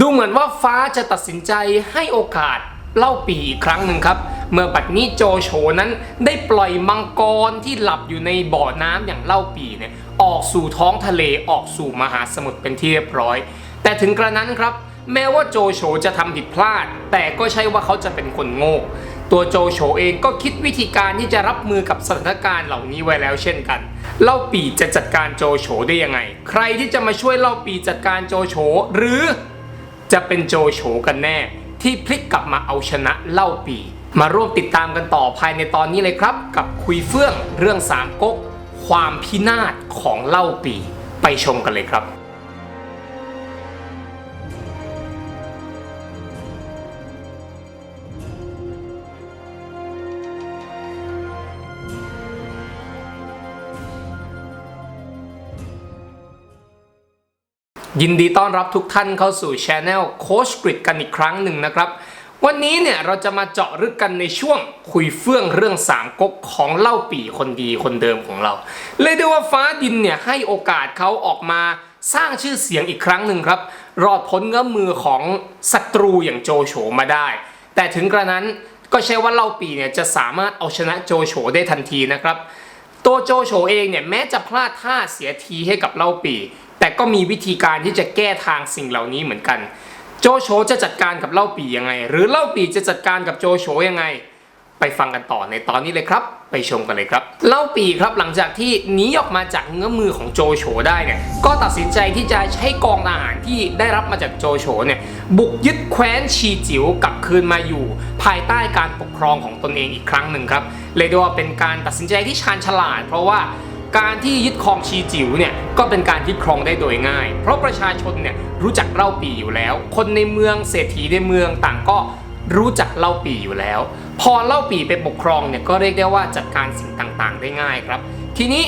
ดูเหมือนว่าฟ้าจะตัดสินใจให้โอกาสเล่าปีอีกครั้งหนึ่งครับ เมื่อบัดนี้โจโฉนั้นได้ปล่อยมังกรที่หลับอยู่ในบ่อน้ำอย่างเล่าปีเนี่ยออกสู่ท้องทะเลออกสู่มหาสมุทรเป็นที่เรียบร้อย แต่ถึงกระนั้นครับ แม้ว่าโจโฉจะทำผิดพลาด แต่ก็ใช่ว่าเขาจะเป็นคนโง่ตัวโจโฉเองก็คิดวิธีการที่จะรับมือกับสถานการณ์เหล่านี้ไว้แล้วเช่นกัน เล่าปีจะจัดการโจโฉได้ยังไง ใครที่จะมาช่วยเล่าปีจัดการโจโฉหรือ จะเป็นโจโฉกันแน่ ที่พลิกกลับมาเอาชนะเล่าปี มาร่วมติดตามกันต่อภายในตอนนี้เลยครับ กับคุยเฟื่องเรื่องสามก๊กความพินาศของเล่าปี ไปชมกันเลยครับ ยินดีต้อนรับทุกท่านเข้าสู่ช anel โคชกริดกันอีกครั้งหนึ่งนะครับ วันนี้เนี่ยเราจะมาเจาะลึกกันในช่วงคุยเฟื่องเรื่องสามก๊กของเล่าปี่คนดีคนเดิมของเรา เลยได้ว่าฟ้าดินเนี่ยให้โอกาสเขาออกมาสร้างชื่อเสียงอีกครั้งหนึ่งครับ รอดพ้นเงื้อมือของศัตรูอย่างโจโฉมาได้ แต่ถึงกระนั้นก็ใช่ว่าเล่าปี่เนี่ยจะสามารถเอาชนะโจโฉได้ทันทีนะครับ ตัวโจโฉเองเนี่ยแม้จะพลาดท่าเสียทีให้กับเล่าปี แต่ก็มีวิธีการที่จะแก้ทางสิ่งเหล่านี้เหมือนกัน โจโฉจะจัดการกับเล่าปียังไง หรือเล่าปีจะจัดการกับโจโฉยังไง ไปฟังกันต่อในตอนนี้เลยครับ ไปชมกันเลยครับ เล่าปีครับหลังจากที่หนีออกมาจากเงื้อมือของโจโฉได้เนี่ยก็ตัดสินใจที่จะใช้กองทหารที่ได้รับมาจากโจโฉเนี่ยบุกยึดแคว้นชีจิ๋วกลับคืนมาอยู่ ภายใต้การปกครองของตนเองอีกครั้งหนึ่งครับเลยได้ว่าเป็นการตัดสินใจที่ชาญฉลาด เพราะว่า การที่ยึดครองชีจิ๋วเนี่ยก็เป็นการยึดครองได้โดยง่าย เพราะประชาชนเนี่ยรู้จักเล่าปีอยู่แล้ว คนในเมืองเศรษฐีในเมืองต่างก็รู้จักเล่าปีอยู่แล้ว พอเล่าปีไปปกครองเนี่ยก็เรียกได้ว่าจัดการสิ่งต่างๆ ได้ง่ายครับ ทีนี้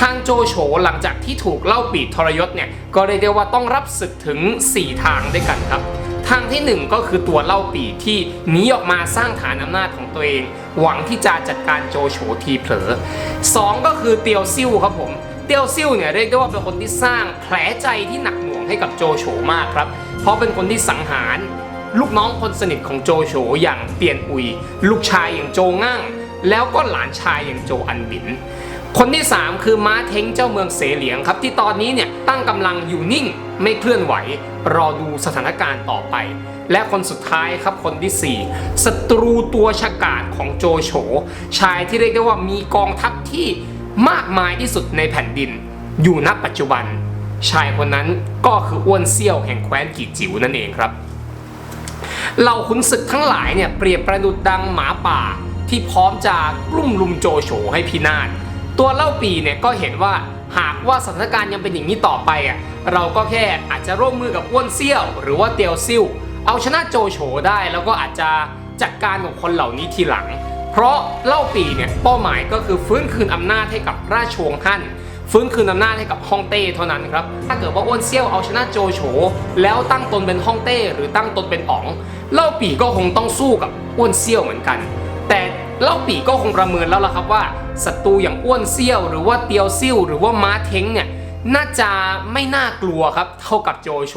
ทางโจโฉหลังจากที่ถูกเล่าปีทรยศเนี่ยก็เรียกได้ว่าต้องรับศึกถึง 4 ทางด้วยกันครับ ทางที่ 1 ก็คือตัวเล่าปีที่หนีออกมาสร้างฐานอำนาจของตัวเอง หวังที่จะจัดการโจโฉทีเผลอ 2 ก็คือเตียวซิ่วครับผม เตียวซิ่วเนี่ยเรียกได้ว่าเป็นคนที่สร้างแผลใจที่หนักหน่วงให้กับโจโฉมากครับ เพราะเป็นคนที่สังหารลูกน้องคนสนิทของโจโฉอย่างเตียนอุย ลูกชายอย่างโจง่างแล้วก็หลานชายอย่างโจอันบิน คนที่ 3 คือม้าเท้งเจ้าเมืองเสเหลียงครับ ที่ตอนนี้เนี่ยตั้งกำลังอยู่นิ่งไม่เคลื่อนไหว รอดูสถานการณ์ต่อไป และคนสุดท้ายครับคนที่ 4ศัตรูตัวฉกาจของโจโฉชายที่เรียกได้ว่ามีกองทัพที่มากมายที่สุดในแผ่นดิน อยู่ณปัจจุบัน ชายคนนั้นก็คืออ้วนเซี่ยวแห่งแคว้นกีจิ๋วนั่นเองครับเหล่าขุนศึกทั้งหลายเนี่ยเปรียบประดุดดังหมาป่าที่พร้อมจะกลุ่มลุมโจโฉให้พินาศ ตัวเล่าปีเนี่ยก็เห็นว่าหากว่าสถานการณ์ยังเป็นอย่างนี้ต่อไปอะเราก็แค่อาจจะร่วมมือกับอ้วนเซี่ยว หรือว่าเตียวซิ่วเอาชนะโจโฉได้แล้วก็อาจจะจัดการกับคนเหล่านี้ทีหลัง เพราะเล่าปีเนี่ยเป้าหมายก็คือฟื้นคืนอำนาจให้กับราชวงศ์ฮั่นฟื้นคืนอำนาจให้กับฮ่องเต้เท่านั้นครับ ถ้าเกิดว่าอ้วนเซี่ยวเอาชนะโจโฉแล้วตั้งตนเป็นฮ่องเต้หรือตั้งตนเป็นอ๋อง เล่าปี่ก็คงต้องสู้กับอ้วนเซี่ยวเหมือนกัน แต่ เล่าปีก็คงประเมินแล้วล่ะครับว่าศัตรูอย่างอ้วนเซี่ยว หรือว่าเตียวซิ่วหรือว่าม้าเท้งเนี่ยน่าจะไม่น่ากลัวครับเท่ากับโจโฉ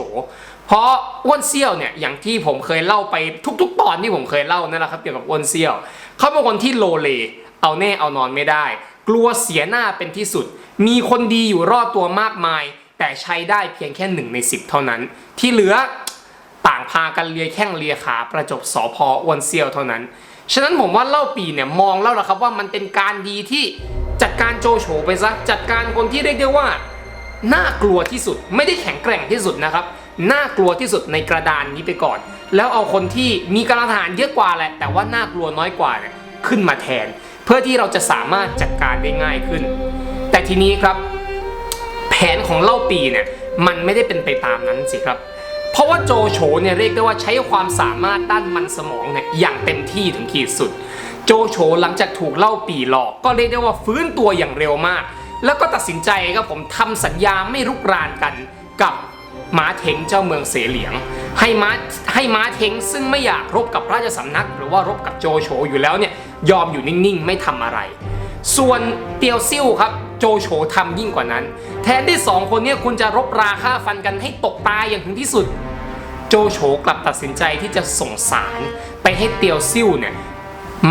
เพราะอ้วนเซี่ยวเนี่ยอย่างที่ผมเคยเล่าไปทุก ๆ ตอนที่ผมเคยเล่านั่นแหละครับเกี่ยวกับอ้วนเซี่ยวเขาเป็นคนที่โลเลเอาแน่เอานอนไม่ได้ กลัวเสียหน้าเป็นที่สุด มีคนดีอยู่รอบตัวมากมาย แต่ใช้ได้เพียงแค่หนึ่งในสิบเท่านั้น ที่เหลือต่างพากันเลียแข้งเลียขาประจบสอพออ้วนเซี่ยวเท่านั้น ฉะนั้นผมว่าเล่าปีเนี่ยมองแล้วละครับว่ามันเป็นการดีที่จัดการโจโฉไปซะจัดการคนที่เรียกได้ว่าน่ากลัวที่สุดไม่ได้แข็งแกร่งที่สุดนะครับน่ากลัวที่สุดในกระดานนี้ไปก่อน แล้วเอาคนที่มีกำลังทหารเยอะกว่าแหละแต่ว่าน่ากลัวน้อยกว่าเนี่ยขึ้นมาแทน เพื่อที่เราจะสามารถจัดการได้ง่ายขึ้น แต่ทีนี้ครับ แผนของเล่าปีเนี่ยมันไม่ได้เป็นไปตามนั้นสิครับ เพราะว่าโจโฉเนี่ยเรียกได้ว่าใช้ความสามารถด้านมันสมองเนี่ยอย่างเต็มที่ถึงขีดสุด โจโฉหลังจากถูกเล่าปีหลอกก็เรียกได้ว่าฟื้นตัวอย่างเร็วมาก แล้วก็ตัดสินใจครับผมทำสัญญาไม่รุกรานกันกับม้าเทงเจ้าเมืองเสเหลียง ให้ม้าให้ม้าเทงซึ่งไม่อยากรบกับราชสำนัก หรือว่ารบกับโจโฉอยู่แล้วเนี่ยยอมอยู่นิ่งๆ ไม่ทำอะไร ส่วนเตียวซิ่วครับโจโฉทำยิ่งกว่านั้น แทนที่สองคนนี้คุณจะรบราฆ่าฟันกันให้ตกตายอย่างถึงที่สุด โจโฉกลับตัดสินใจที่จะส่งสารไปให้เตียวซิ่วเนี่ย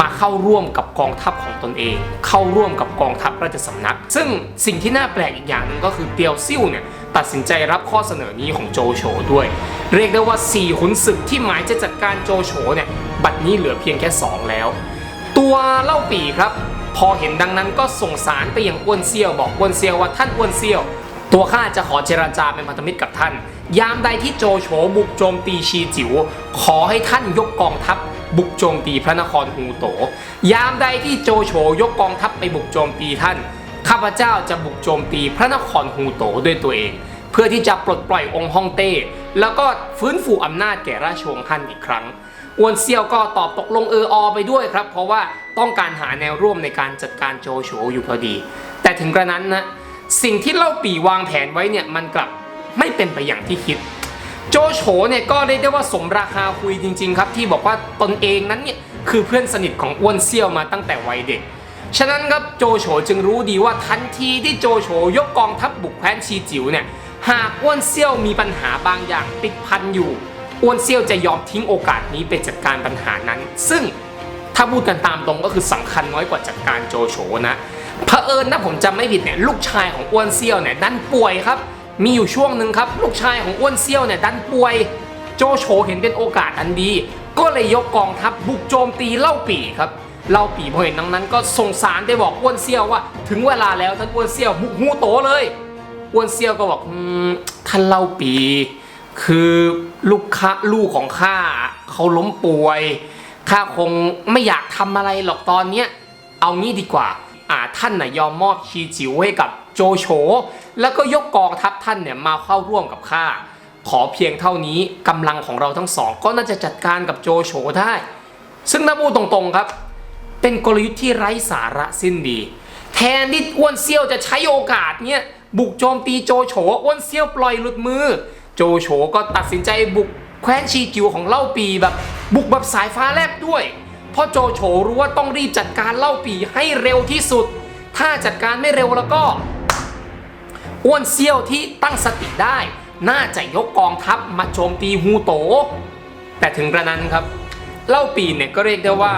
มาเข้าร่วมกับกองทัพของตนเอง เข้าร่วมกับกองทัพราชสำนัก ซึ่งสิ่งที่น่าแปลกอีกอย่างนึงก็คือเตียวซิ่วเนี่ยตัดสินใจรับข้อเสนอนี้ของโจโฉด้วย เรียกได้ว่า 4 ขุนศึกที่หมายจะจัดการโจโฉเนี่ยบัดนี้เหลือเพียงแค่ 2 แล้ว ตัวเล่าปีครับ พอเห็นดังนั้นก็ส่งสารไปยังอ้วนเซียวบอกอ้วนเซียวว่าท่านอ้วนเซียว ตัวข้าจะขอเจรจาเป็นพันธมิตรกับท่าน ยามใดที่โจโฉบุกโจมตีชีจิ๋วขอให้ท่านยกกองทัพบุกโจมตีพระนครฮูโต ยามใดที่โจโฉยกกองทัพไปบุกโจมตีท่าน ข้าพเจ้าจะบุกโจมตีพระนครฮูโตด้วยตัวเอง เพื่อที่จะปลดปล่อยองค์ฮ่องเต้แล้วก็ฟื้นฟูอำนาจแก่ราชวงศ์ฮั่นอีกครั้ง อวนเซียวก็ตอบตกลงเอออไปด้วยครับ เพราะว่าต้องการหาแนวร่วมในการจัดการโจโฉอยู่พอดี แต่ถึงกระนั้นนะสิ่งที่เล่าปีวางแผนไว้เนี่ยมันกลับไม่เป็นไปอย่างที่คิด โจโฉเนี่ยก็เรียกได้ว่าสมราคาคุยจริง ๆ ครับ ที่บอกว่าตนเองนั้นเนี่ยคือเพื่อนสนิทของอ้วนเซี่ยวมาตั้งแต่วัยเด็ก ฉะนั้นครับโจโฉจึงรู้ดีว่าทันทีที่โจโฉยกกองทัพบุกแคว้นชีจิ๋วเนี่ยหากอ้วนเซี่ยวมีปัญหาบางอย่างติดพันอยู่ อ้วนเซี่ยวจะยอมทิ้งโอกาสนี้ไปจัดการปัญหานั้น ซึ่งถ้าพูดกันตามตรงก็คือสำคัญน้อยกว่าจัดการโจโฉนะเผอิญนะผมจำไม่ผิดเนี่ยลูกชายของอ้วนเซี่ยวเนี่ยดันป่วยครับ มีอยู่ช่วงหนึ่งครับ ลูกชายของอ้วนเซี่ยวเนี่ยดันป่วย โจโฉเห็นเป็นโอกาสอันดี ก็เลยยกกองทัพบุกโจมตีเล่าปี่ครับเล่าปี่พอเห็นดังนั้นก็ส่งสารไปบอกอ้วนเซี่ยวว่า ถึงเวลาแล้วท่านอ้วนเซี่ยวบุกฮูโตเลยอ้วนเซี่ยวก็บอกท่านเล่าปี่ คือลูกค้าลูกของข้าเขาล้มป่วยข้าคงไม่อยากทำอะไรหรอกตอนเนี้ยเอางี้ดีกว่าอ่าท่านน่ะยอมมอบชีจิ๋วให้กับโจโฉแล้วก็ยกกองทัพท่านเนี่ยมาเข้าร่วมกับข้าขอเพียงเท่านี้กำลังของเราทั้งสอง ก็น่าจะจัดการกับโจโฉได้ ซึ่งถ้าพูดตรงๆครับ เป็นกลยุทธ์ที่ไร้สาระสิ้นดี แทนที่อ้วนเซี่ยวจะใช้โอกาสเนี่ยบุกโจมตีโจโฉอ้วนเซี่ยวปล่อยหลุดมือ โจโฉก็ตัดสินใจบุกแคว้นชีจิวของเล่าปีแบบบุกแบบสายฟ้าแลบด้วย เพราะโจโฉรู้ว่าต้องรีบจัดการเล่าปีให้เร็วที่สุด ถ้าจัดการไม่เร็วแล้วก็อ้วนเซี่ยวที่ตั้งสติได้ น่าจะยกกองทัพมาโจมตีฮูโต แต่ถึงกระนั้นครับ เล่าปีเนี่ยก็เรียกได้ว่า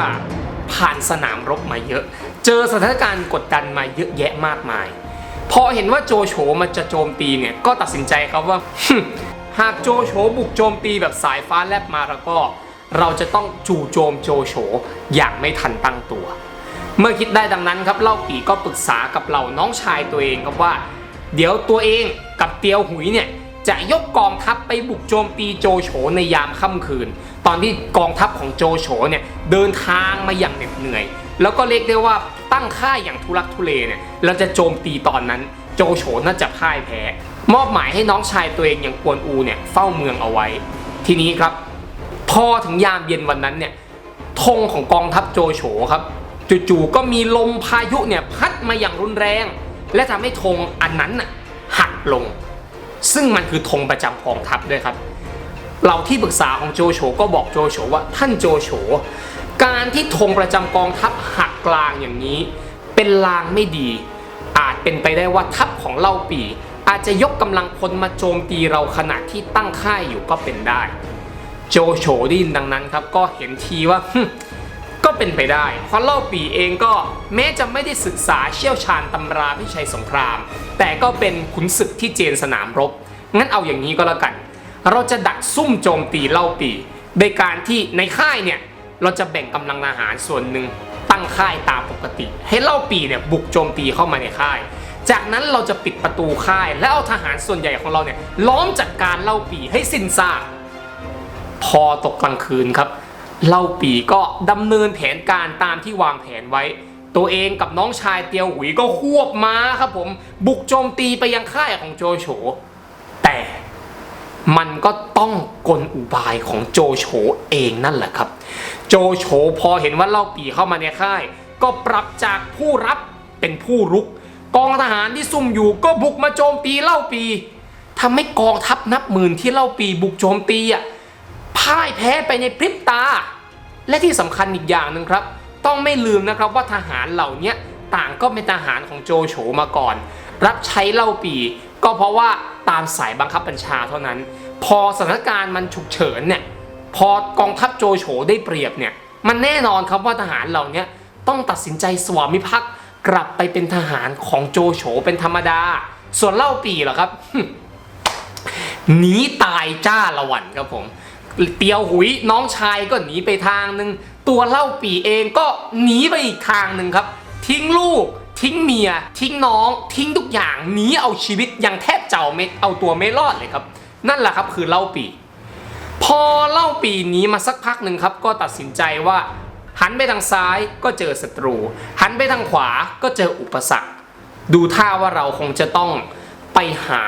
ผ่านสนามรบมาเยอะ เจอสถานการณ์กดดันมาเยอะแยะมากมาย พอเห็นว่าโจโฉมันจะโจมตีเนี่ย ก็ตัดสินใจครับว่า หากโจโฉบุกโจมตีแบบสายฟ้าแลบมาแล้วก็ เราจะต้องจู่โจมโจโฉอย่างไม่ทันตั้งตัว เมื่อคิดได้ดังนั้นครับเล่าปีก็ปรึกษากับเหล่าน้องชายตัวเองครับว่า เดี๋ยวตัวเองกับเตียวหุยเนี่ย จะยกกองทัพไปบุกโจมตีโจโฉในยามค่ำคืน ตอนที่กองทัพของโจโฉเนี่ยเดินทางมาอย่างเหน็ดเหนื่อย แล้วก็เรียกได้ว่าตั้งค่ายอย่างทุลักทุเลเนี่ยเราจะโจมตีตอนนั้น โจโฉน่าจะพ่ายแพ้ มอบหมายให้น้องชายตัวเองอย่างกวนอูเนี่ยเฝ้าเมืองเอาไว้ ทีนี้ครับ พอถึงยามเย็นวันนั้นเนี่ยธงของกองทัพโจโฉครับจู่ๆก็มีลมพายุเนี่ยพัดมาอย่างรุนแรง และทำให้ธงอันนั้นน่ะหักลง ซึ่งมันคือธงประจำกองทัพด้วยครับ เราที่ปรึกษาของโจโฉก็บอกโจโฉว่าท่านโจโฉการที่ธงประจำกองทัพหักกลางอย่างนี้ เป็นลางไม่ดี อาจเป็นไปได้ว่าทัพของเล่าปีอาจจะยกกำลังพลมาโจมตีเราขณะที่ตั้งค่ายอยู่ก็เป็นได้ โจโฉได้ยินดังนั้นครับก็เห็นทีว่า ก็เป็นไปได้เพราะเล่าปีเองก็แม้จะไม่ได้ศึกษาเชี่ยวชาญตำราพิชัยสงคราม แต่ก็เป็นขุนศึกที่เจนสนามรบ งั้นเอาอย่างนี้ก็แล้วกัน เราจะดักซุ่มโจมตีเล่าปีโดยการที่ในค่ายเนี่ยเราจะแบ่งกำลังทหารส่วนหนึ่งตั้งค่ายตามปกติ ให้เล่าปีเนี่ยบุกโจมตีเข้ามาในค่าย จากนั้นเราจะปิดประตูค่าย แล้วเอาทหารส่วนใหญ่ของเราเนี่ยล้อมจัดการเล่าปีให้สิ้นซากพอตกกลางคืนครับ เล่าปีก็ดำเนินแผนการตามที่วางแผนไว้ ตัวเองกับน้องชายเตียวหุยก็ควบม้าครับผม บุกโจมตีไปยังค่ายของโจโฉแต่มันก็ต้องกลอุบายของโจโฉเองนั่นแหละครับ โจโฉพอเห็นว่าเล่าปีเข้ามาในค่าย ก็ปรับจากผู้รับเป็นผู้รุก กองทหารที่ซุ่มอยู่ก็บุกมาโจมตีเล่าปีทำให้กองทัพนับหมื่นที่เล่าปีบุกโจมตีอะ พ่ายแพ้ไปในพริบตา และที่สำคัญอีกอย่างหนึ่งครับ ต้องไม่ลืมนะครับว่าทหารเหล่านี้ต่างก็เป็นทหารของโจโฉมาก่อน รับใช้เล่าปี ก็เพราะว่าตามสายบังคับบัญชาเท่านั้น พอสถานการณ์มันฉุกเฉินเนี่ยพอกองทัพโจโฉได้เปรียบเนี่ยมันแน่นอนครับว่าทหารเหล่านี้ต้องตัดสินใจสวามิภักดิ์กลับไปเป็นทหารของโจโฉเป็นธรรมดา ส่วนเล่าปีเหรอครับหนีตายจ้าละวันครับผม เตียวหุยน้องชายก็หนีไปทางหนึ่งตัวเล่าปีเองก็หนีไปอีกทางหนึ่งครับ ทิ้งลูก ทิ้งเมีย ทิ้งน้อง ทิ้งทุกอย่างหนีเอาชีวิตยังแทบเจ้าไม่เอาตัวไม่รอดเลยครับ นั่นแหละครับคือเล่าปี พอเล่าปีหนี้มาสักพักหนึ่งครับ ก็ตัดสินใจว่า หันไปทางซ้ายก็เจอศัตรู หันไปทางขวาก็เจออุปสรรค ดูท่าว่าเราคงจะต้องไปหา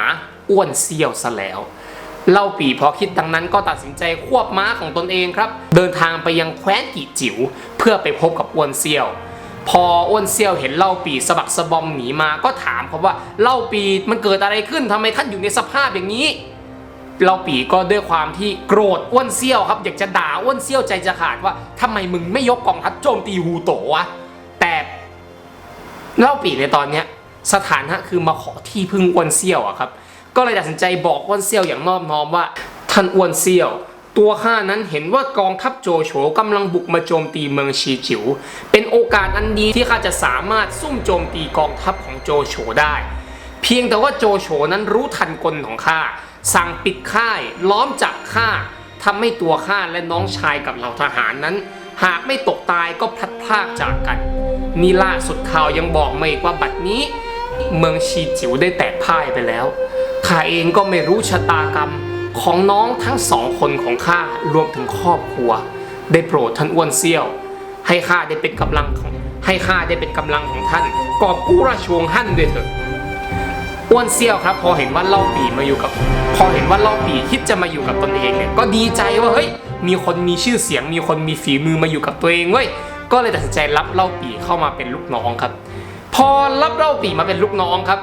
อ้วนเซี่ยวซะแล้ว เล่าปีพอคิดดังนั้นก็ตัดสินใจควบม้าของตนเองครับ เดินทางไปยังแคว้นกีจิ๋วเพื่อไปพบกับอ้วนเซียว พออ้วนเซียวเห็นเล่าปีสะบักสะบอมหนีมาก็ถามเขาว่าเล่าปีมันเกิดอะไรขึ้นทำไมท่านอยู่ในสภาพอย่างนี้ เล่าปีก็ด้วยความที่โกรธอ้วนเซี่ยวครับ อยากจะด่าอ้วนเซี่ยวใจจะขาดว่าทำไมมึงไม่ยกกองทัพโจมตีฮูโตะวะแต่เล่าปีในตอนเนี้ยสถานะคือมาขอที่พึ่งอ้วนเซี่ยวอะครับ ก็เลยตัดสินใจบอกอ้วนเซี่ยวอย่างนอบน้อมว่า ท่านอ้วนเซี่ยว ตัวข้านั้นเห็นว่ากองทัพโจโฉกำลังบุกมาโจมตีเมืองชีจิ๋วเป็นโอกาสอันดีที่ข้าจะสามารถซุ่มโจมตีกองทัพของโจโฉได้ เพียงแต่ว่าโจโฉนั้นรู้ทันกลของข้าสั่งปิดค่ายล้อมจับข้าทำให้ตัวข้าและน้องชายกับเหล่าทหารนั้น หากไม่ตกตายก็พลัดพรากจากกันนี่ล่าสุดข่าวยังบอกมาอีกว่าบัดนี้ เมืองชีจิ๋วได้แตกพ่ายไปแล้ว ข้าเองก็ไม่รู้ชะตากรรมของน้องทั้งสองคนของข้ารวมถึงครอบครัว ได้โปรดท่านอ้วนเซี่ยว ให้ข้าได้เป็นกำลังของให้ข้าได้เป็นกำลังของท่านกอบกู้ราชวงศ์ฮั่นด้วยเถิดอ้วนเซี่ยวครับ พอเห็นว่าเล่าปีมาอยู่กับ พอเห็นว่าเล่าปีคิดจะมาอยู่กับตนเองเนี่ยก็ดีใจว่าเฮ้ยมีคนมีชื่อเสียง มีคนมีฝีมือมาอยู่กับตัวเองเว้ยก็เลยตัดสินใจรับเล่าปีเข้ามาเป็นลูกน้องครับ พอรับเล่าปีมาเป็นลูกน้องครับ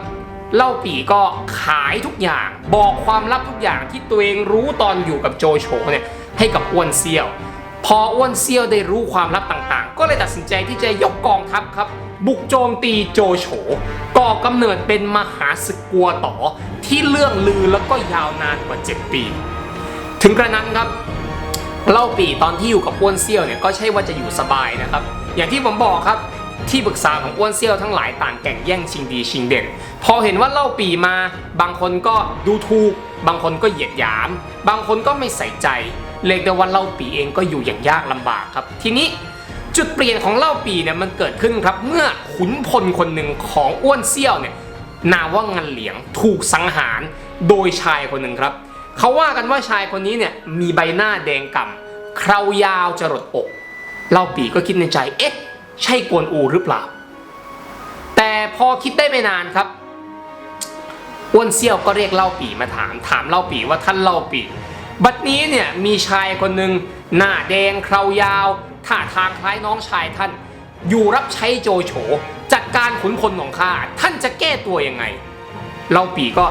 เล่าปีก็ขายทุกอย่าง บอกความลับทุกอย่างที่ตัวเองรู้ตอนอยู่กับโจโฉเนี่ยให้กับอ้วนเซี่ยว พออ้วนเซี่ยวได้รู้ความลับต่างๆ ก็เลยตัดสินใจที่จะยกกองทัพครับ บุกโจมตีโจโฉก่อกำเนิดเป็นมหาศึกกัวต่อที่เรื่องลือแล้วก็ยาวนานกว่า 7 ปี ถึงกระนั้นครับเล่าปีตอนที่อยู่กับอ้วนเซี่ยวเนี่ยก็ใช่ว่าจะอยู่สบายนะครับ อย่างที่ผมบอกครับ ที่ปรึกษาของอ้วนเซี่ยวทั้งหลายต่างแข่งแย่งชิงดีชิงเด่น พอเห็นว่าเล่าปีมา บางคนก็ดูถูก บางคนก็เหยียดหยาม บางคนก็ไม่ใส่ใจเรียกได้ว่าเล่าปีเองก็อยู่อย่างยากลำบากครับ ทีนี้จุดเปลี่ยนของเล่าปีเนี่ยมันเกิดขึ้นครับ เมื่อขุนพลคนหนึ่งของอ้วนเซี่ยวเนี่ยนามว่างันเหลียงถูกสังหารโดยชายคนหนึ่งครับเขาว่ากันว่าชายคนนี้เนี่ยมีใบหน้าแดงก่ำเคราวยาวจรดอก เล่าปีก็คิดในใจเอ๊ะ ใช่กวนอูหรือเปล่า แต่พอคิดได้ไม่นานครับอ้วนเซี่ยวก็เรียกเล่าปีมาถาม ถามเล่าปีว่าท่านเล่าปี บัดนี้เนี่ยมีชายคนหนึ่งหน้าแดงเครายาวท่าทางคล้ายน้องชายท่าน อยู่รับใช้โจโฉจัดการขุนพลของข้าท่านจะแก้ตัวยังไง เล่าปีก็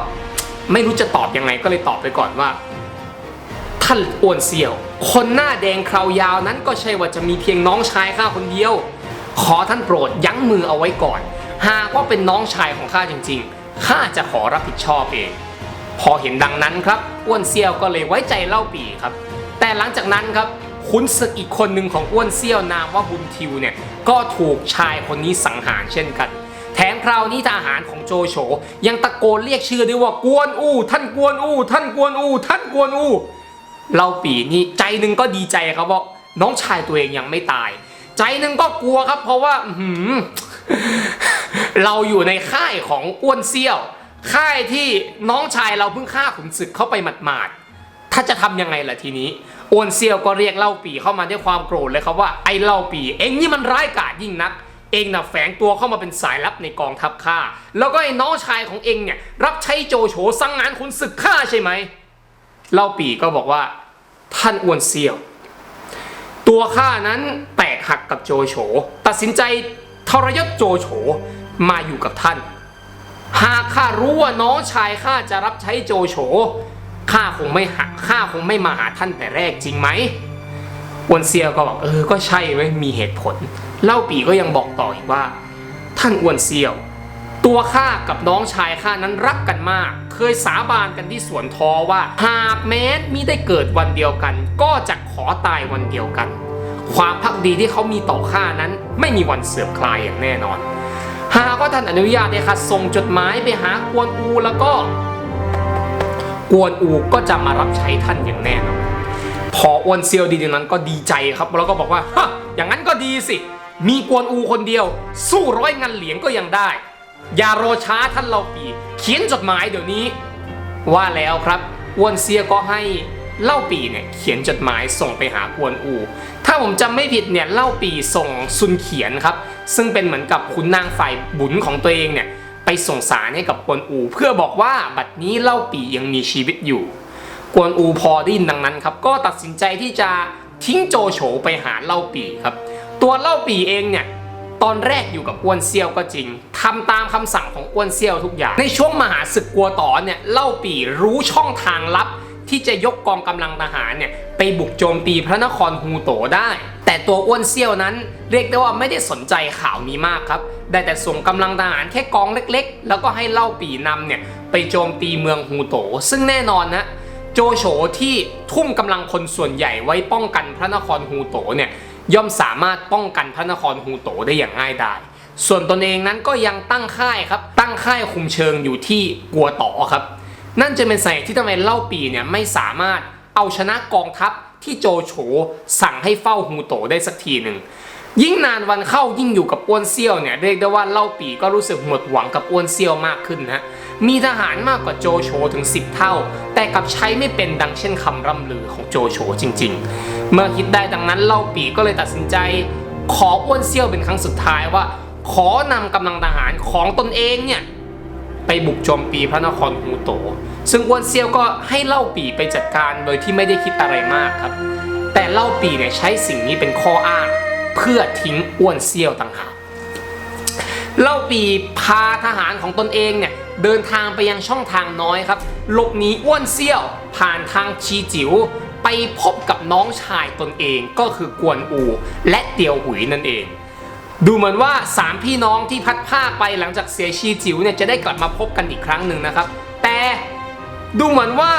ไม่รู้จะตอบยังไงก็เลยตอบไปก่อนว่า ท่านอ้วนเสี่ยว คนหน้าแดงคราวยาวนั้นก็ใช่ว่าจะมีเพียงน้องชายข้าคนเดียว ขอท่านโปรดยั้งมือเอาไว้ก่อน หากว่าเป็นน้องชายของข้าจริงๆ ข้าจะขอรับผิดชอบเอง พอเห็นดังนั้นครับอ้วนเซียวก็เลยไว้ใจเล่าปีครับ แต่หลังจากนั้นครับขุนศึกอีกคนหนึ่งของอ้วนเซี่ยวนามว่าบุญทิวเนี่ยก็ถูกชายคนนี้สังหารเช่นกัน แถมคราวนี้ทหารของโจโฉยังตะโกนเรียกชื่อด้วยว่ากวนอู้ท่านกวนอู้ท่านกวนอู้ท่านกวนอู้เล่าปีนี่ใจหนึ่งก็ดีใจครับว่าน้องชายตัวเองยังไม่ตาย ใจหนึ่งก็กลัวครับ เพราะว่าเราอยู่ในค่ายของอ้วนเซี่ยว ค่ายที่น้องชายเราเพิ่งฆ่าขุนศึกเข้าไปหมาดๆถ้าจะทำยังไงล่ะทีนี้อ้วนเซี่ยวก็เรียกเล่าปีเข้ามาด้วยความโกรธเลยครับว่าไอ้เล่าปี เองนี่มันร้ายกาจยิ่งนัก เองน่ะแฝงตัวเข้ามาเป็นสายลับในกองทัพข้าแล้วก็ไอ้น้องชายของเองเนี่ยรับใช้โจโฉสั่งงานขุนศึกข้าใช่ไหมเล่าปีก็บอกว่า ท่านอ้วนเซี่ยว ตัวข้านั้นแตกหักกับโจโฉ ตัดสินใจทรยศโจโฉมาอยู่กับท่าน หากข้ารู้ว่าน้องชายข้าจะรับใช้โจโฉข้าคงไม่หักข้าคงไม่มาหาท่านแต่แรกจริงไหมอ้วนเซียก็บอกเออก็ใช่เว้มีเหตุผล เล่าปีก็ยังบอกต่ออีกว่า ท่านอ้วนเซียว ตัวข้ากับน้องชายข้านั้นรักกันมาก เคยสาบานกันที่สวนทอว่า หากแม้มิได้เกิดวันเดียวกัน ก็จะขอตายวันเดียวกัน ความพักดีที่เขามีต่อข้านั้น ไม่มีวันเสื่อมคลายอย่างแน่นอน หากว่าท่านอนุญาตเนี่ยค่ะส่งจดหมายไปหากวนอูแล้วก็ กวนอูก็จะมารับใช้ท่านอย่างแน่นอนพออ้วนเซียวดีอย่างนั้นก็ดีใจครับแล้วก็บอกว่าฮะอย่างนั้นก็ดีสิ มีกวนอูคนเดียว สู้ร้อยงันเหลียงก็ยังได้ อย่ารอช้าท่านเราปีเขียนจดหมายเดี๋ยวนี้ ว่าแล้วครับอ้วนเซียก็ให้เล่าปีเนี่ยเขียนจดหมายส่งไปหากวนอู ถ้าผมจำไม่ผิดเนี่ยเล่าปีส่งซุนเขียนครับ ซึ่งเป็นเหมือนกับขุนนางฝ่ายบุญของตัวเองเนี่ยไปส่งสารให้กับกวนอู เพื่อบอกว่าบัดนี้เล่าปียังมีชีวิตอยู่ กวนอูพอได้ยินดังนั้นครับ ก็ตัดสินใจที่จะทิ้งโจโฉไปหาเล่าปีครับ ตัวเล่าปีเองเนี่ย ตอนแรกอยู่กับอ้วนเซี่ยวก็จริงทำตามคำสั่งของอ้วนเซี่ยวทุกอย่าง ในช่วงมหาศึกกัวต่อเนี่ยเล่าปี่รู้ช่องทางลับ ที่จะยกกองกำลังทหารเนี่ยไปบุกโจมตีพระนครฮูโตได้ แต่ตัวอ้วนเซี่ยวนั้นเรียกได้ว่าไม่ได้สนใจข่าวนี้มากครับ ได้แต่ส่งกำลังทหารแค่กองเล็กๆ แล้วก็ให้เล่าปีนำเนี่ยไปโจมตีเมืองฮูโต ซึ่งแน่นอนนะโจโฉที่ทุ่มกำลังคนส่วนใหญ่ไว้ป้องกันพระนครฮูโตเนี่ย ย่อมสามารถป้องกันพระนครฮูโตได้อย่างง่ายดายส่วนตนเองนั้นก็ยังตั้งค่ายครับ ตั้งค่ายคุมเชิงอยู่ที่กัวต่อครับ นั่นจะเป็นสาเหตุที่ทำไมเล่าปีเนี่ยไม่สามารถเอาชนะกองทัพที่โจโฉสั่งให้เฝ้าฮูโตได้สักทีหนึ่งยิ่งนานวันเข้ายิ่งอยู่กับอ้วนเซี่ยวเนี่ยเรียกได้ว่าเล่าปีก็รู้สึกหมดหวังกับอ้วนเซี่ยวมากขึ้นนะ มีทหารมากกว่าโจโฉถึง 10 เท่า แต่กลับใช้ไม่เป็นดังเช่นคำร่ำลือของโจโฉจริง ๆ เมื่อคิดได้ดังนั้นเล่าปีก็เลยตัดสินใจ ขออ้วนเซี่ยวเป็นครั้งสุดท้ายว่า ขอนำกำลังทหารของตนเองเนี่ยไปบุกโจมตีพระนครฮูโต ซึ่งอ้วนเซี่ยวก็ให้เล่าปีไปจัดการโดยที่ไม่ได้คิดอะไรมากครับ แต่เล่าปีเนี่ยใช้สิ่งนี้เป็นข้ออ้าง เพื่อทิ้งอ้วนเซี่ยวต่างหากเล่าปีพาทหารของตนเองเนี่ย เดินทางไปยังช่องทางน้อยครับหลบหนีอ้วนเซี่ยวผ่านทางชีจิ๋วไปพบกับน้องชายตนเองก็คือกวนอู และเตียวหุยนั่นเอง ดูเหมือนว่าสามพี่น้องที่พัดผ้าไปหลังจากเสียชีจิ๋วเนี่ยจะได้กลับมาพบกันอีกครั้งหนึ่งนะครับ แต่ดูเหมือนว่า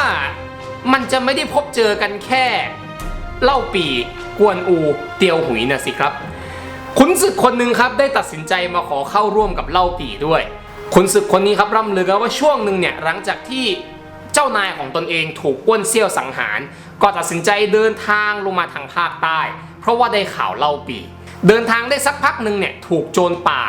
มันจะไม่ได้พบเจอกันแค่ เล่าปีกวนอู เตียวหุยนะสิครับขุนศึกคนหนึ่งครับได้ตัดสินใจมาขอเข้าร่วมกับเล่าปีด้วย ขุนศึกคนนี้ครับร่ำลือกันว่าช่วงหนึ่งเนี่ยหลังจากที่เจ้านายของตนเองถูกอ้วนเซี่ยวสังหาร ก็ตัดสินใจเดินทางลงมาทางภาคใต้ เพราะว่าได้ข่าวเล่าปี เดินทางได้สักพักหนึ่งเนี่ยถูกโจรป่า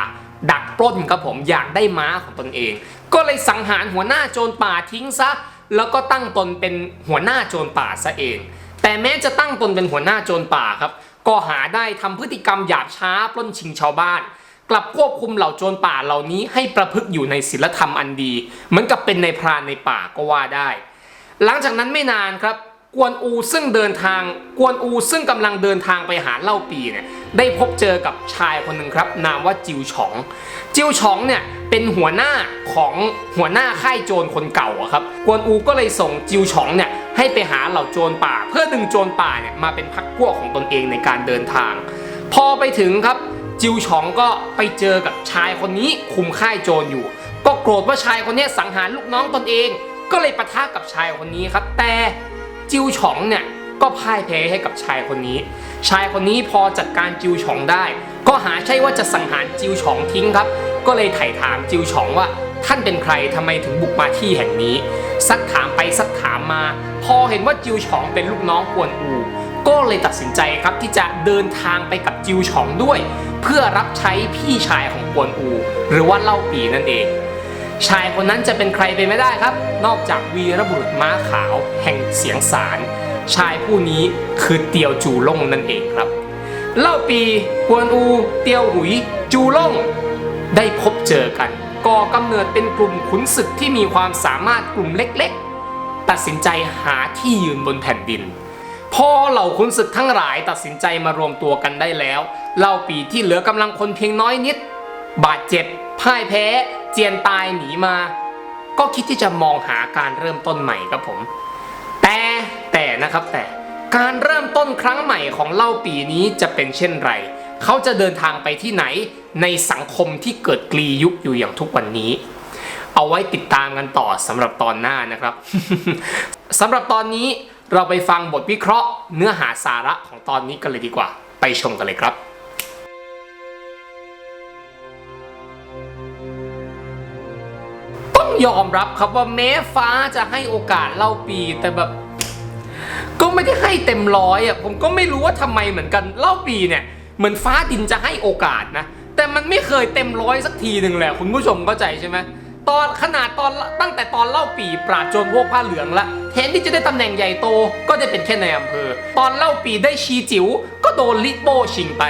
ดักปล้นครับผมอยากได้ม้าของตนเอง ก็เลยสังหารหัวหน้าโจรป่าทิ้งซะ แล้วก็ตั้งตนเป็นหัวหน้าโจรป่าซะเอง แต่แม้จะตั้งตนเป็นหัวหน้าโจรป่าครับก็หาได้ทำพฤติกรรมหยาบช้าปล้นชิงชาวบ้าน กลับควบคุมเหล่าโจรป่าเหล่านี้ให้ประพฤติอยู่ในศีลธรรมอันดี เหมือนกับเป็นในพรานในป่าก็ว่าได้ หลังจากนั้นไม่นานครับกวนอูซึ่งเดินทางกวนอูซึ่งกำลังเดินทางไปหาเล่าปีเนี่ยได้พบเจอกับชายคนหนึ่งครับ นามว่าจิวฉอง จิวฉองเนี่ยเป็นหัวหน้าของหัวหน้าค่ายโจรคนเก่าครับกวนอูก็เลยส่งจิวฉองเนี่ยให้ไปหาเหล่าโจรป่า เพื่อดึงโจรป่าเนี่ยมาเป็นพักพวกของตนเองในการเดินทาง พอไปถึงครับ จิวฉองก็ไปเจอกับชายคนนี้คุมค่ายโจรอยู่ ก็โกรธว่าชายคนนี้สังหารลูกน้องตนเอง ก็เลยปะทะกับชายคนนี้ครับ แต่จิวฉองเนี่ยก็พ่ายแพ้ให้กับชายคนนี้ ชายคนนี้พอจัดการจิวฉองได้ ก็หาใช่ว่าจะสังหารจิวฉองทิ้งครับ ก็เลยไถ่ถามจิวฉองว่าท่านเป็นใครทำไมถึงบุกมาที่แห่งนี้ ซักถามไปซักถามมา พอเห็นว่าจิวฉองเป็นลูกน้องกวนอู ก็เลยตัดสินใจครับที่จะเดินทางไปกับจิวฉองด้วย เพื่อรับใช้พี่ชายของกวนอู หรือว่าเล่าปีนั่นเอง ชายคนนั้นจะเป็นใครไปไม่ได้ครับ นอกจากวีรบุรุษม้าขาวแห่งเสียงสาร ชายผู้นี้คือเตียวจูล่งนั่นเองครับ เล่าปีกวนอู เตียวหุย จูล่ง ได้พบเจอกันก่อกำเนิดเป็นกลุ่มขุนศึกที่มีความสามารถกลุ่มเล็ก ๆ ตัดสินใจหาที่ยืนบนแผ่นดิน พอเหล่าขุนศึกทั้งหลายตัดสินใจมารวมตัวกันได้แล้วเล่าปีที่เหลือกำลังคนเพียงน้อยนิด บาดเจ็บพ่ายแพ้ เจียนตายหนีมา ก็คิดที่จะมองหาการเริ่มต้นใหม่ครับผม แต่แต่นะครับแต่การเริ่มต้นครั้งใหม่ของเล่าปีนี้จะเป็นเช่นไร เขาจะเดินทางไปที่ไหนในสังคมที่เกิดกลียุคอยู่อย่างทุกวันนี้ เอาไว้ติดตามกันต่อสำหรับตอนหน้านะครับสำหรับตอนนี้ เราไปฟังบทวิเคราะห์เนื้อหาสาระของตอนนี้กันเลยดีกว่า ไปชมกันเลยครับ ต้องยอมรับครับว่าแม้ฟ้าจะให้โอกาสเล่าปีแต่แบบ ก็ไม่ได้ให้เต็มร้อยอะผมก็ไม่รู้ว่าทำไมเหมือนกันเล่าปีเนี่ยเหมือนฟ้าดินจะให้โอกาสนะ แต่มันไม่เคยเต็มร้อยสักทีหนึ่งแหละคุณผู้ชมเข้าใจใช่ไหม ตอนขนาดตอนตั้งแต่ตอนเล่าปีปราบโจรพวกผ้าเหลืองละแทนที่จะได้ตำแหน่งใหญ่โตก็ได้เป็นแค่ในอำเภอ ตอนเล่าปีได้ชีจิ๋วก็โดนลิโป้ชิงไป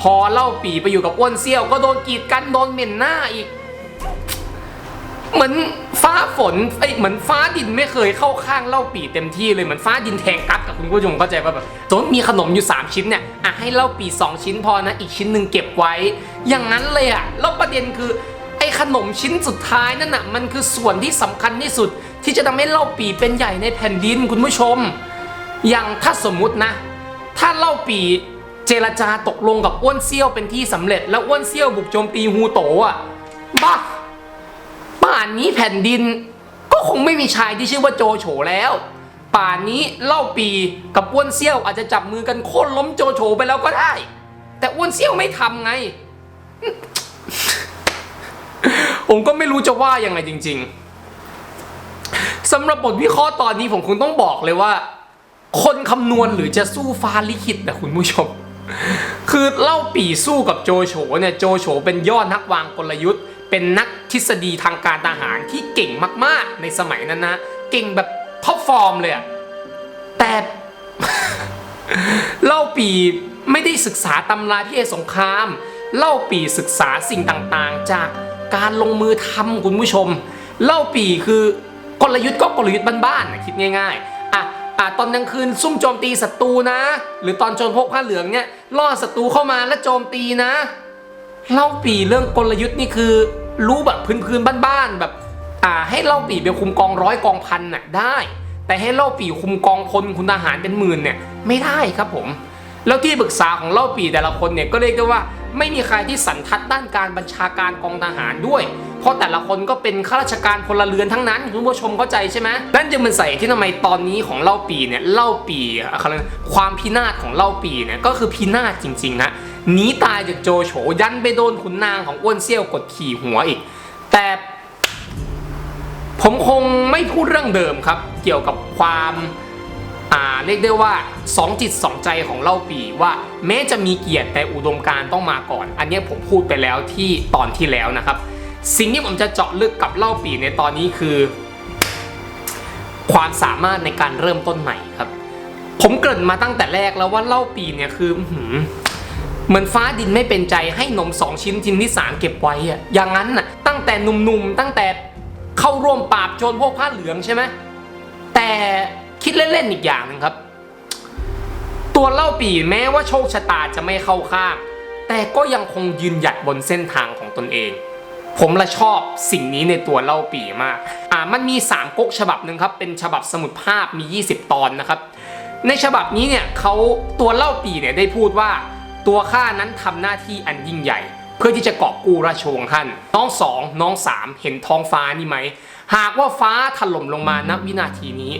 พอเล่าปีไปอยู่กับอ้วนเซี่ยวก็โดนกีดกันโดนเหม็นหน้าอีก เหมือนฟ้าฝนไอยเหมือนฟ้าดินไม่เคยเข้าข้างเล่าปีเต็มที่เลยเหมือนฟ้าดินแทงกัดกับคุณผู้ชมเข้าใจป่ะแบบสมมติมีขนมอยู่ 3 ชิ้นเนี่ยอะให้เล่าปี 2 ชิ้นพอนะอีกชิ้นหนึ่งเก็บไว้ อย่างนั้นเลยอะแล้วประเด็นคือ ไอ้ขนมชิ้นสุดท้ายนั่นน่ะมันคือส่วนที่สำคัญที่สุด ที่จะทำให้เล่าปีเป็นใหญ่ในแผ่นดินคุณผู้ชม อย่างถ้าสมมุตินะ ถ้าเล่าปีเจรจาตกลงกับอ้วนเซี่ยวเป็นที่สำเร็จ แล้วอ้วนเซี่ยวบุกโจมตีฮูโตอะบ้าป่านนี้แผ่นดิน ก็คงไม่มีชายที่ชื่อว่าโจโฉแล้ว ป่านนี้เล่าปีกับอ้วนเซี่ยวอาจจะจับมือกันโค่นล้มโจโฉไปแล้วก็ได้ แต่อ้วนเซี่ยวไม่ทำไง ผมก็ไม่รู้จะว่ายังไงจริง ๆสำหรับบทวิเคราะห์ตอนนี้ผมคงต้องบอกเลยว่า คนคำนวณหรือจะสู้ฟ้าลิขิตนะคุณผู้ชม คือเล่าปีสู้กับโจโฉเนี่ยโจโฉเป็นยอดนักวางกลยุทธ์ เป็นนักทฤษฎีทางการทหารที่เก่งมากๆ ในสมัยนั้นนะเก่งแบบท็อปฟอร์มเลยอะแต่เล่าปีไม่ได้ศึกษาตำราพิเศษสงคราม เล่าปีศึกษาสิ่งต่างๆ จาก การลงมือทำคุณผู้ชม เล่าปีคือกลยุทธ์ก็กลยุทธ์บ้านๆคิดง่ายๆอะอะตอนกลางคืนซุ่มโจมตีศัตรูนะ หรือตอนโจรพกผ้าเหลืองเนี่ยล่อศัตรูเข้ามาแล้วโจมตีนะ เล่าปีเรื่องกลยุทธ์นี่คือ รู้แบบพื้นๆบ้านๆแบบอ่าให้เล่าปีไปคุมกองร้อยกองพันน่ะได้ แต่ให้เล่าปีคุมกองพลคุณทหารเป็นหมื่นเนี่ยไม่ได้ครับผม แล้วที่ปรึกษาของเล่าปีแต่ละคนเนี่ยก็เรียกได้ว่า ไม่มีใครที่สันทัดด้านการบัญชาการกองทหารด้วย เพราะแต่ละคนก็เป็นข้าราชการพลเรือนทั้งนั้นคุณผู้ชมเข้าใจใช่ไหมนั่นจึงเป็นสาเหตุที่ทำไมตอนนี้ของเล่าปีเนี่ยเล่าปีอะเขาเรียกความพินาศของเล่าปีเนี่ยก็คือพินาศจริงๆนะหนีตายจากโจโฉยันไปโดนขุนนางของอ้วนเซี่ยวกดขี่หัวอีก แต่ผมคงไม่พูดเรื่องเดิมครับ เกี่ยวกับความ อ่าเรียกได้ว่าสองจิตสองใจของเล่าปีว่าแม้จะมีเกียรติแต่อุดมการต้องมาก่อน อันนี้ผมพูดไปแล้วที่ตอนที่แล้วนะครับ สิ่งที่ผมจะเจาะลึกกับเล่าปีในตอนนี้คือ ความสามารถในการเริ่มต้นใหม่ครับ ผมเกริ่นมาตั้งแต่แรกแล้วว่าเล่าปีเนี่ยคืออื้อหือเหมือนฟ้าดินไม่เป็นใจให้นมสองชิ้นชิ้นที่สามเก็บไว้อะอย่างนั้นน่ะตั้งแต่หนุ่มๆตั้งแต่เข้าร่วมปราบโจรพวกผ้าเหลืองใช่ไหมแต่ คิดเล่นๆอีกอย่างนึงครับ ตัวเล่าปีแม้ว่าโชคชะตาจะไม่เข้าข้าง แต่ก็ยังคงยืนหยัดบนเส้นทางของตนเอง ผมละชอบสิ่งนี้ในตัวเล่าปีมาก อ่ามันมี3ก๊กฉบับหนึ่งครับ เป็นฉบับสมุดภาพมี 20 ตอนนะครับ ในฉบับนี้เนี่ยเขาตัวเล่าปีเนี่ยได้พูดว่า ตัวข้านั้นทำหน้าที่อันยิ่งใหญ่เพื่อที่จะกอบกู้ราชวงศ์ท่าน น้องสองน้องสามเห็นท้องฟ้านี่ไหม หากว่าฟ้าถล่มลงมาณวินาทีนี้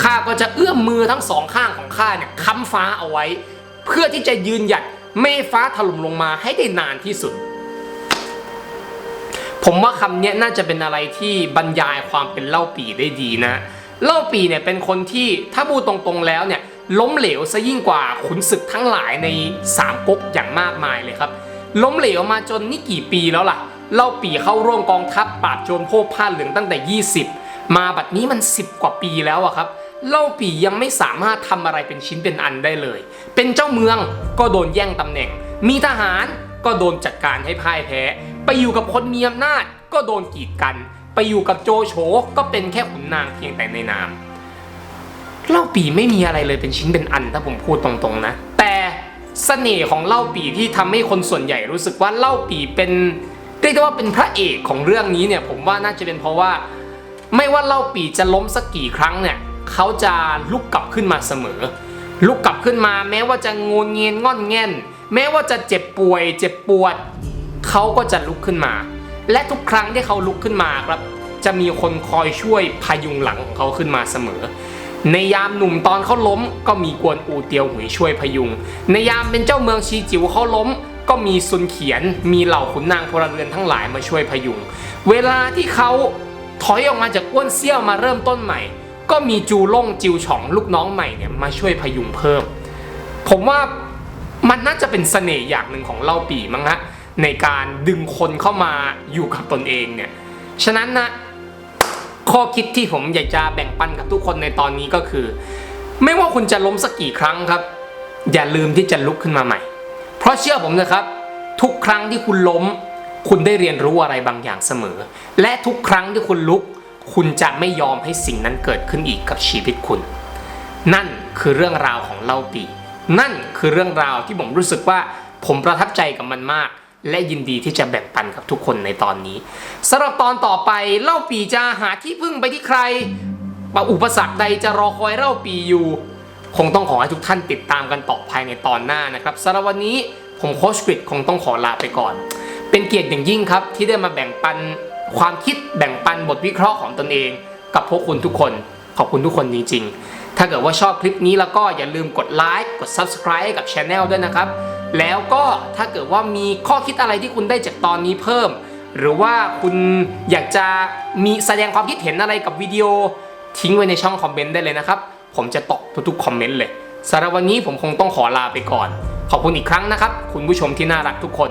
ข้าก็จะเอื้อมมือทั้งสองข้างของข้าเนี่ยค้ำฟ้าเอาไว้ เพื่อที่จะยืนหยัดไม่ฟ้าถล่มลงมาให้ได้นานที่สุด ผมว่าคำนี้น่าจะเป็นอะไรที่บรรยายความเป็นเล่าปีได้ดีนะ เล่าปีเนี่ยเป็นคนที่ถ้าพูดตรงๆแล้วเนี่ยล้มเหลวซะยิ่งกว่าขุนศึกทั้งหลายในสามก๊กอย่างมากมายเลยครับ ล้มเหลวมาจนนี่กี่ปีแล้วล่ะ เล่าปีเข้าร่วมกองทัพปราบโจรโพกผ้าเหลืองตั้งแต่ 20 มาบัดนี้มัน 10 กว่าปีแล้วอะครับเล่าปียังไม่สามารถทำอะไรเป็นชิ้นเป็นอันได้เลย เป็นเจ้าเมืองก็โดนแย่งตำแหน่ง มีทหารก็โดนจัดการให้พ่ายแพ้ ไปอยู่กับคนมีอำนาจก็โดนกีดกัน ไปอยู่กับโจโฉก็เป็นแค่ขุนนางเพียงแต่ในนามเล่าปีไม่มีอะไรเลยเป็นชิ้นเป็นอันถ้าผมพูดตรงๆนะ แต่เสน่ห์ของเล่าปีที่ทำให้คนส่วนใหญ่รู้สึกว่าเล่าปีเป็นเรียกได้ว่าเป็นพระเอกของเรื่องนี้เนี่ยผมว่าน่าจะเป็นเพราะว่า ไม่ว่าเล่าปีจะล้มสักกี่ครั้งเนี่ยเขาจะลุกกลับขึ้นมาเสมอ ลุกกลับขึ้นมา แม้ว่าจะงนเงียนง่อนแง่นแม้ว่าจะเจ็บป่วย เจ็บปวดเขาก็จะลุกขึ้นมา และทุกครั้งที่เขาลุกขึ้นมาครับ จะมีคนคอยช่วยพยุงหลังของเขาขึ้นมาเสมอ ในยามหนุ่มตอนเขาล้ม ก็มีกวนอูเตียวหุยช่วยพยุง ในยามเป็นเจ้าเมืองชีจิ๋วเขาล้ม ก็มีซุนเขียน มีเหล่าขุนนางพลเรือนทั้งหลายมาช่วยพยุง เวลาที่เขา ถอยออกมาจากอ้วนเซี่ยวมาเริ่มต้นใหม่ ก็มีจูล่งจิวฉองลูกน้องใหม่เนี่ยมาช่วยพยุงเพิ่ม ผมว่ามันน่าจะเป็นเสน่ห์อย่างหนึ่งของเล่าปีมั้งฮะในการดึงคนเข้ามาอยู่กับตนเองเนี่ยฉะนั้นนะข้อคิดที่ผมอยากจะแบ่งปันกับทุกคนในตอนนี้ก็คือ ไม่ว่าคุณจะล้มสักกี่ครั้งครับ อย่าลืมที่จะลุกขึ้นมาใหม่ เพราะเชื่อผมนะครับ ทุกครั้งที่คุณล้ม คุณได้เรียนรู้อะไรบางอย่างเสมอ และทุกครั้งที่คุณลุก คุณจะไม่ยอมให้สิ่งนั้นเกิดขึ้นอีกกับชีวิตคุณ นั่นคือเรื่องราวของเล่าปีนั่นคือเรื่องราวที่ผมรู้สึกว่าผมประทับใจกับมันมาก และยินดีที่จะแบ่งปันกับทุกคนในตอนนี้สำหรับตอนต่อไปเล่าปีจะหาที่พึ่งไปที่ใครว่าอุปสรรคใดจะรอคอยเล่าปีอยู่ คงต้องขอให้ทุกท่านติดตามกันต่อภายในตอนหน้านะครับสำหรับวันนี้ผมโคชกริดคงต้องขอลาไปก่อน เป็นเกียรติอย่างยิ่งครับที่ได้มาแบ่งปันความคิดแบ่งปันบทวิเคราะห์ของตนเอง กับพวกคุณทุกคน ขอบคุณทุกคนจริงๆ ถ้าเกิดว่าชอบคลิปนี้แล้วก็อย่าลืมกดไลค์กด Subscribe กับช anel ด้วยนะครับ แล้วก็ถ้าเกิดว่ามีข้อคิดอะไรที่คุณได้จากตอนนี้เพิ่ม หรือว่าคุณอยากจะมีแสดงความคิดเห็นอะไรกับวิดีโอ ทิ้งไว้ในช่องคอมเมนต์ได้เลยนะครับ ผมจะตอบทุกๆคอมเมนต์เลยสำหรับวันนี้ผมคงต้องขอลาไปก่อน ขอบคุณอีกครั้งนะครับ คุณผู้ชมที่น่ารักทุกคน